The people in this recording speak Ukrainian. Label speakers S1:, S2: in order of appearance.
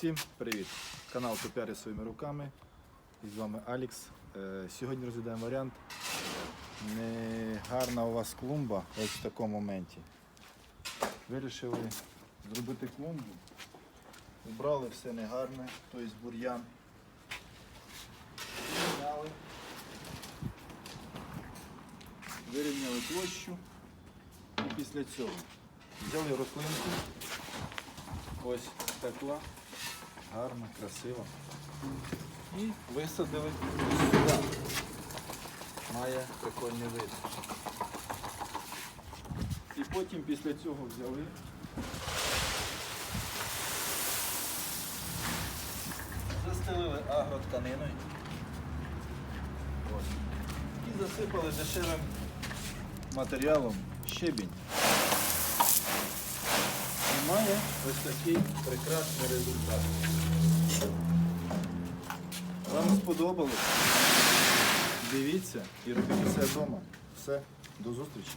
S1: Всім привіт! Канал Топяри своїми руками. І з вами Алікс. Е, Сьогодні розглядаємо варіант. Не гарна у вас клумба ось в такому моменті. Вирішили зробити клумбу. Убрали все негарне, тобто бур'ян. Вирівняли площу. І після цього взяли рослинку. Ось текла, гарно, красиво. І висадили сюди. Має прикольний вид. І потім після цього взяли. Застелили агротканиною. І засипали дешевим матеріалом щебінь. Ось такий прекрасний результат. Вам сподобалось? Дивіться і робіть все вдома. Все, до зустрічі.